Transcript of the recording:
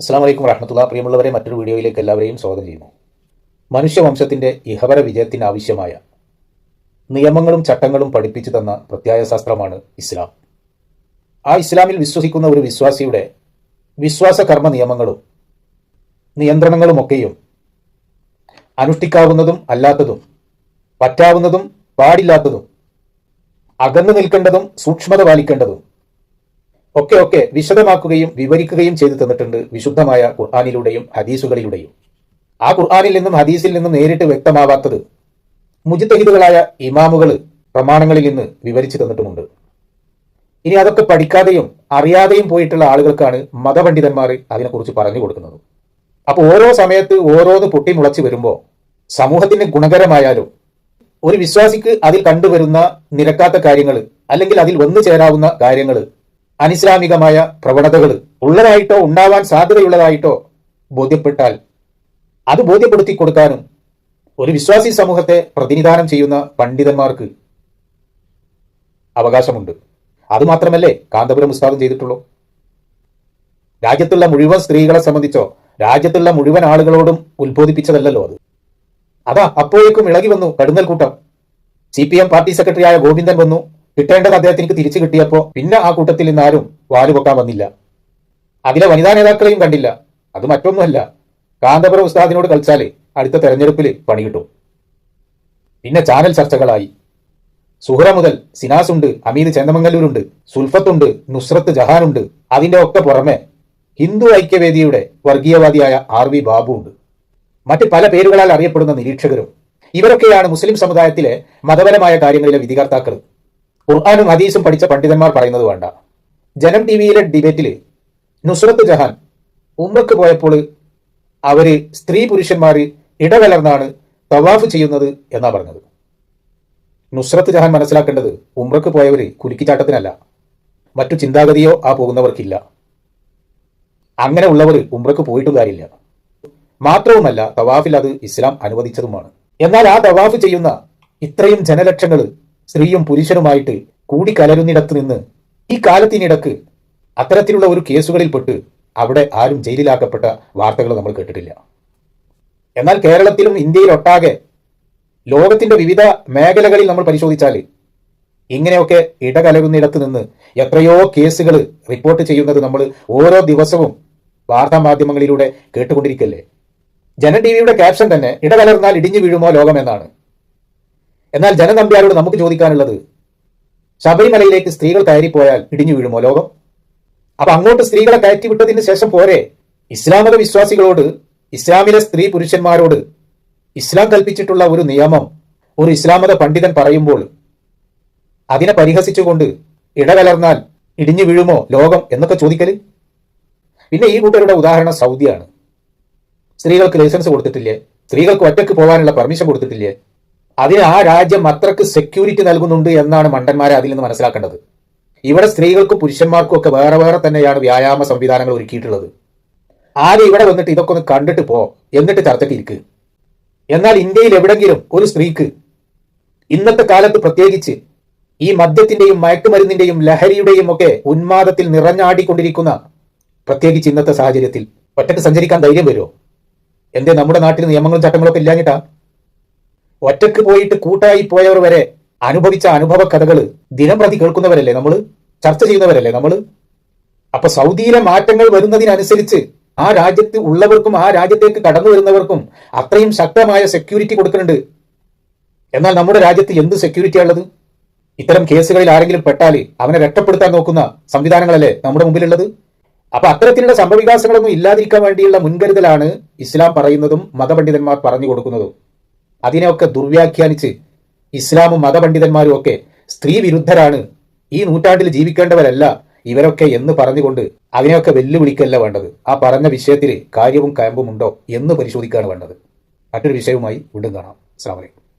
അസ്സാം വലൈക്കും വറഹമത്തുള്ള പ്രിയമുള്ളവരെ മറ്റൊരു വീഡിയോയിലേക്ക് എല്ലാവരെയും സ്വാഗതം ചെയ്യുന്നു. മനുഷ്യവംശത്തിന്റെ ഇഹപര വിജയത്തിന് ആവശ്യമായ നിയമങ്ങളും ചട്ടങ്ങളും പഠിപ്പിച്ചു തന്ന പ്രത്യയശാസ്ത്രമാണ് ഇസ്ലാം. ആ ഇസ്ലാമിൽ വിശ്വസിക്കുന്ന ഒരു വിശ്വാസിയുടെ വിശ്വാസ കർമ്മ നിയമങ്ങളും നിയന്ത്രണങ്ങളുമൊക്കെയും അനുഷ്ഠിക്കാവുന്നതും അല്ലാത്തതും പറ്റാവുന്നതും പാടില്ലാത്തതും അകന്നു നിൽക്കേണ്ടതും സൂക്ഷ്മത പാലിക്കേണ്ടതും ഒക്കെ ഒക്കെ വിശദമാക്കുകയും വിവരിക്കുകയും ചെയ്തു തന്നിട്ടുണ്ട് വിശുദ്ധമായ ഖുർആാനിലൂടെയും ഹദീസുകളിലൂടെയും. ആ ഖുർആാനിൽ നിന്നും ഹദീസിൽ നിന്നും നേരിട്ട് വ്യക്തമാവാത്തത് മുജിത്തഹിദുകളായ ഇമാമുകൾ പ്രമാണങ്ങളിൽ നിന്ന് വിവരിച്ചു തന്നിട്ടുമുണ്ട്. ഇനി അതൊക്കെ പഠിക്കാതെയും അറിയാതെയും പോയിട്ടുള്ള ആളുകൾക്കാണ് മതപണ്ഡിതന്മാർ അതിനെക്കുറിച്ച് പറഞ്ഞു കൊടുക്കുന്നത്. അപ്പോൾ ഓരോ സമയത്ത് ഓരോന്ന് പൊട്ടി മുളച്ച് വരുമ്പോൾ സമൂഹത്തിന് ഗുണകരമായാലും ഒരു വിശ്വാസിക്ക് അതിൽ കണ്ടുവരുന്ന നിരക്കാത്ത കാര്യങ്ങൾ അല്ലെങ്കിൽ അതിൽ വന്നു ചേരാവുന്ന കാര്യങ്ങൾ അനിസ്ലാമികമായ പ്രവണതകൾ ഉള്ളതായിട്ടോ ഉണ്ടാവാൻ സാധ്യതയുള്ളതായിട്ടോ ബോധ്യപ്പെട്ടാൽ അത് ബോധ്യപ്പെടുത്തി കൊടുക്കാനും ഒരു വിശ്വാസി സമൂഹത്തെ പ്രതിനിധാനം ചെയ്യുന്ന പണ്ഡിതന്മാർക്ക് അവകാശമുണ്ട്. അതുമാത്രമല്ലേ കാന്തപുരം ഉസ്താദം ചെയ്തിട്ടുള്ളൂ. രാജ്യത്തുള്ള മുഴുവൻ സ്ത്രീകളെ സംബന്ധിച്ചോ രാജ്യത്തുള്ള മുഴുവൻ ആളുകളോടും ഉത്ബോധിപ്പിച്ചതല്ലല്ലോ അത്. അതാ അപ്പോഴേക്കും ഇളകി വന്നു കടുന്നൽ കൂട്ടം. സി പി എം പാർട്ടി സെക്രട്ടറിയായ ഗോവിന്ദൻ വന്നു. കിട്ടേണ്ടത് അദ്ദേഹത്തിന് തിരിച്ചു കിട്ടിയപ്പോൾ പിന്നെ ആ കൂട്ടത്തിൽ നിന്ന് ആരും വാലുപൊക്കാൻ വന്നില്ല. അതിലെ വനിതാ നേതാക്കളെയും കണ്ടില്ല. അത് മറ്റൊന്നുമല്ല. കാന്തപുരം ഉസ്താദിനോട് കളിച്ചാൽ അടുത്ത തെരഞ്ഞെടുപ്പിൽ പണി കിട്ടും. പിന്നെ ചാനൽ ചർച്ചകളായി. സുഹ്ര മുതൽ സിനാസ് ഉണ്ട് അമീദ് ചെന്നമംഗല്ലൂരുണ്ട് സുൽഫത്തുണ്ട് നുസ്രത്ത് ജഹാനുണ്ട്. അതിന്റെ ഒക്കെ പുറമെ ഹിന്ദു ഐക്യവേദിയുടെ വർഗീയവാദിയായ ആർ വി ബാബു ഉണ്ട് മറ്റ് പല പേരുകളാൽ അറിയപ്പെടുന്ന നിരീക്ഷകരും. ഇവരൊക്കെയാണ് മുസ്ലിം സമുദായത്തിലെ മതപരമായ കാര്യങ്ങളിലെ വിധികർത്താക്കൾ. ഖുർആാനും ഹദീസും പഠിച്ച പണ്ഡിതന്മാർ പറയുന്നത് വേണ്ട. ജനം ടി വിയിലെ ഡിബേറ്റിൽ നുസ്രത്ത് ജഹാൻ ഉമ്മക്ക് പോയപ്പോൾ അവർ സ്ത്രീ പുരുഷന്മാർ ഇടകലർന്നാണ് തവാഫ് ചെയ്യുന്നത് എന്നാ പറഞ്ഞത്. നുസ്രത്ത് ജഹാൻ മനസ്സിലാക്കേണ്ടത് ഉമ്രക്ക് പോയവര് കുലുക്കിച്ചാട്ടത്തിനല്ല. മറ്റു ചിന്താഗതിയോ ആ പോകുന്നവർക്കില്ല. അങ്ങനെ ഉള്ളവർ ഉമ്രക്ക് പോയിട്ടും കാര്യമില്ല. മാത്രവുമല്ല തവാഫിൽ അത് ഇസ്ലാം അനുവദിച്ചതുമാണ്. എന്നാൽ ആ തവാഫ് ചെയ്യുന്ന ഇത്രയും ജനലക്ഷങ്ങൾ സ്ത്രീയും പുരുഷനുമായിട്ട് കൂടിക്കലരുന്നിടത്ത് നിന്ന് ഈ കാലത്തിനിടക്ക് അത്തരത്തിലുള്ള ഒരു കേസുകളിൽപ്പെട്ട് അവിടെ ആരും ജയിലിലാക്കപ്പെട്ട വാർത്തകൾ നമ്മൾ കേട്ടിട്ടില്ല. എന്നാൽ കേരളത്തിലും ഇന്ത്യയിലൊട്ടാകെ ലോകത്തിന്റെ വിവിധ മേഖലകളിൽ നമ്മൾ പരിശോധിച്ചാൽ ഇങ്ങനെയൊക്കെ ഇടകലരുന്നിടത്ത് നിന്ന് എത്രയോ കേസുകൾ റിപ്പോർട്ട് ചെയ്യുന്നത് നമ്മൾ ഓരോ ദിവസവും വാർത്താ മാധ്യമങ്ങളിലൂടെ കേട്ടുകൊണ്ടിരിക്കല്ലേ? ജന ടി വിയുടെ ക്യാപ്ഷൻ തന്നെ ഇടകലർന്നാൽ ഇടിഞ്ഞു വീഴുമോ ലോകം എന്നാണ് എന്നാൽ ജനനമ്പ്യാരോട് നമുക്ക് ചോദിക്കാനുള്ളത് ശബരിമലയിലേക്ക് സ്ത്രീകൾ കയറിപ്പോയാൽ ഇടിഞ്ഞു വീഴുമോ ലോകം? അപ്പൊ അങ്ങോട്ട് സ്ത്രീകളെ കയറ്റിവിട്ടതിന് ശേഷം പോരെ ഇസ്ലാമത വിശ്വാസികളോട് ഇസ്ലാമിലെ സ്ത്രീ പുരുഷന്മാരോട് ഇസ്ലാം കൽപ്പിച്ചിട്ടുള്ള ഒരു നിയമം ഒരു ഇസ്ലാമത പണ്ഡിതൻ പറയുമ്പോൾ അതിനെ പരിഹസിച്ചുകൊണ്ട് ഇടകലർന്നാൽ ഇടിഞ്ഞു വീഴുമോ ലോകം എന്നൊക്കെ ചോദിക്കൽ? പിന്നെ ഈ കൂട്ടരുടെ ഉദാഹരണം സൗദിയാണ്. സ്ത്രീകൾക്ക് ലൈസൻസ് കൊടുത്തിട്ടില്ലേ? സ്ത്രീകൾക്ക് ഒറ്റയ്ക്ക് പോകാനുള്ള പെർമിഷൻ കൊടുത്തിട്ടില്ലേ? അതിന് ആ രാജ്യം അത്രയ്ക്ക് സെക്യൂരിറ്റി നൽകുന്നുണ്ട് എന്നാണ് മണ്ടന്മാരെ അതിൽ നിന്ന് മനസ്സിലാക്കേണ്ടത്. ഇവിടെ സ്ത്രീകൾക്കും പുരുഷന്മാർക്കും ഒക്കെ വേറെ വേറെ തന്നെയാണ് വ്യായാമ സംവിധാനങ്ങൾ ഒരുക്കിയിട്ടുള്ളത്. ആദ്യം ഇവിടെ വന്നിട്ട് ഇതൊക്കെ ഒന്ന് കണ്ടിട്ട് പോ എന്നിട്ട് ചർച്ചയ്ക്ക് ഇരിക്ക്. എന്നാൽ ഇന്ത്യയിൽ എവിടെങ്കിലും ഒരു സ്ത്രീക്ക് ഇന്നത്തെ കാലത്ത് പ്രത്യേകിച്ച് ഈ മദ്യത്തിന്റെയും മയക്കുമരുന്നിന്റെയും ലഹരിയുടെയും ഒക്കെ ഉന്മാദത്തിൽ നിറഞ്ഞാടിക്കൊണ്ടിരിക്കുന്ന പ്രത്യേകിച്ച് ഇന്നത്തെ സാഹചര്യത്തിൽ ഒറ്റയ്ക്ക് സഞ്ചരിക്കാൻ ധൈര്യം വരുമോ എന്തേ നമ്മുടെ നാട്ടിൽ നിയമങ്ങളും ചട്ടങ്ങളൊക്കെ ഇല്ലാഞ്ഞിട്ടാ? ഒറ്റയ്ക്ക് പോയിട്ട് കൂട്ടായി പോയവർ വരെ അനുഭവിച്ച അനുഭവ കഥകൾ ദിനം പ്രതി കേൾക്കുന്നവരല്ലേ നമ്മൾ ചർച്ച ചെയ്യുന്നവരല്ലേ നമ്മൾ അപ്പൊ സൗദിയിലെ മാറ്റങ്ങൾ വരുന്നതിനനുസരിച്ച് ആ രാജ്യത്ത് ഉള്ളവർക്കും ആ രാജ്യത്തേക്ക് കടന്നു വരുന്നവർക്കും അത്രയും ശക്തമായ സെക്യൂരിറ്റി കൊടുക്കുന്നുണ്ട്. എന്നാൽ നമ്മുടെ രാജ്യത്ത് എന്ത് സെക്യൂരിറ്റിയാ ഉള്ളത്? ഇത്തരം കേസുകളിൽ ആരെങ്കിലും പെട്ടാൽ അവനെ രക്ഷപ്പെടുത്താൻ നോക്കുന്ന സംവിധാനങ്ങളല്ലേ നമ്മുടെ മുമ്പിലുള്ളത്? അപ്പൊ അത്തരത്തിലുള്ള സംഭവവികാസങ്ങളൊന്നും ഇല്ലാതിരിക്കാൻ വേണ്ടിയുള്ള മുൻകരുതലാണ് ഇസ്ലാം പറയുന്നതും മതപണ്ഡിതന്മാർ പറഞ്ഞു കൊടുക്കുന്നതും. അതിനെയൊക്കെ ദുർവ്യാഖ്യാനിച്ച് ഇസ്ലാമും മതപണ്ഡിതന്മാരും ഒക്കെ സ്ത്രീ വിരുദ്ധരാണ്. ഈ നൂറ്റാണ്ടിൽ ജീവിക്കേണ്ടവരല്ല ഇവരൊക്കെ എന്ന് പറഞ്ഞുകൊണ്ട് അതിനെയൊക്കെ വെല്ലുവിളിക്കല്ല വേണ്ടത്. ആ പറഞ്ഞ വിഷയത്തിൽ കാര്യവും കയമ്പുമുണ്ടോ എന്ന് പരിശോധിക്കുകയാണ് വേണ്ടത്. മറ്റൊരു വിഷയവുമായി വീണ്ടും കാണാം. അസ്സാം വലൈക്കും